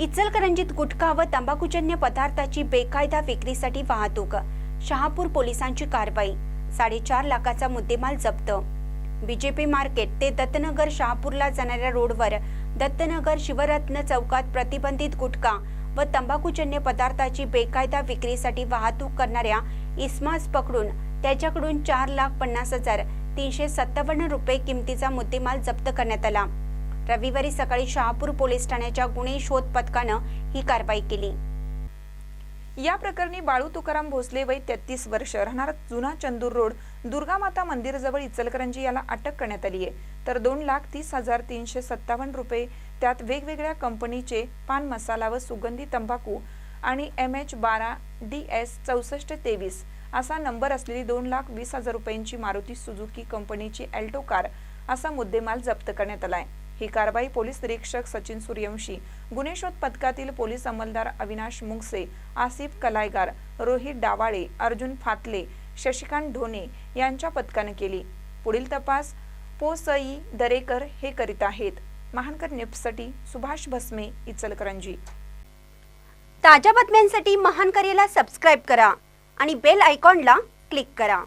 इचलकरंजीत गुटखा व तंबाखूजन्य पदार्थाची बेकायदा विक्रीसाठी वाहतूक. शहापूर पोलिसांची कारवाई. साडेचार लाखाचा मुद्देमाल जप्त. बीजेपी मार्केट ते दत्तनगर शहापूरला जाणाऱ्या रोडवर दत्तनगर शिवरत्न चौकात प्रतिबंधित गुटखा व तंबाखूजन्य पदार्थाची बेकायदा विक्रीसाठी वाहतूक करणाऱ्या इस्मास पकडून त्याच्याकडून चार लाख पन्नास हजार तीनशे सत्तावन्न रुपये किमतीचा मुद्देमाल जप्त करण्यात आला. रविवारी सकाळी शहापूर पोलीस ठाण्याच्या गुन्हे शोध पथकानं ही कारवाई केली. या प्रकरणी बाळू तुकाराम भोसले वय तेहतीस वर्ष राहणार जुना चंदूर रोड दुर्गा माता मंदिरजवळ इचलकरंजी याला अटक करण्यात आली आहे तर दोन लाख तीस हजार तीनशे सत्तावन्न रुपये त्यात वेगवेगळ्या कंपनीचे पान मसाला व सुगंधी तंबाखू आणि एम एच बारा डी एस चौसष्ट तेवीस असा नंबर असलेली दोन लाख वीस हजार रुपयांची मारुती सुझुकी कंपनीची अल्टो कार असा मुद्देमाल जप्त करण्यात आला आहे ही कारवाई पोलीस निरीक्षक सचिन सूर्यवंशी गुन्हे शोध पथकातील पोलीस अंमलदार अविनाश मुंगसे आसिफ कलायगार रोहित डावाळे अर्जुन फातले शशिकांत ढोणे यांच्या पथकाने केली. पुढील तपास पोसई दरेकर हे करीत आहेत. महानकर नेपसाठी सुभाष भस्मे इचलकरंजी. ताज्या बातम्यांसाठी महानकरेला सबस्क्राईब करा आणि बेल आयकॉनला क्लिक करा.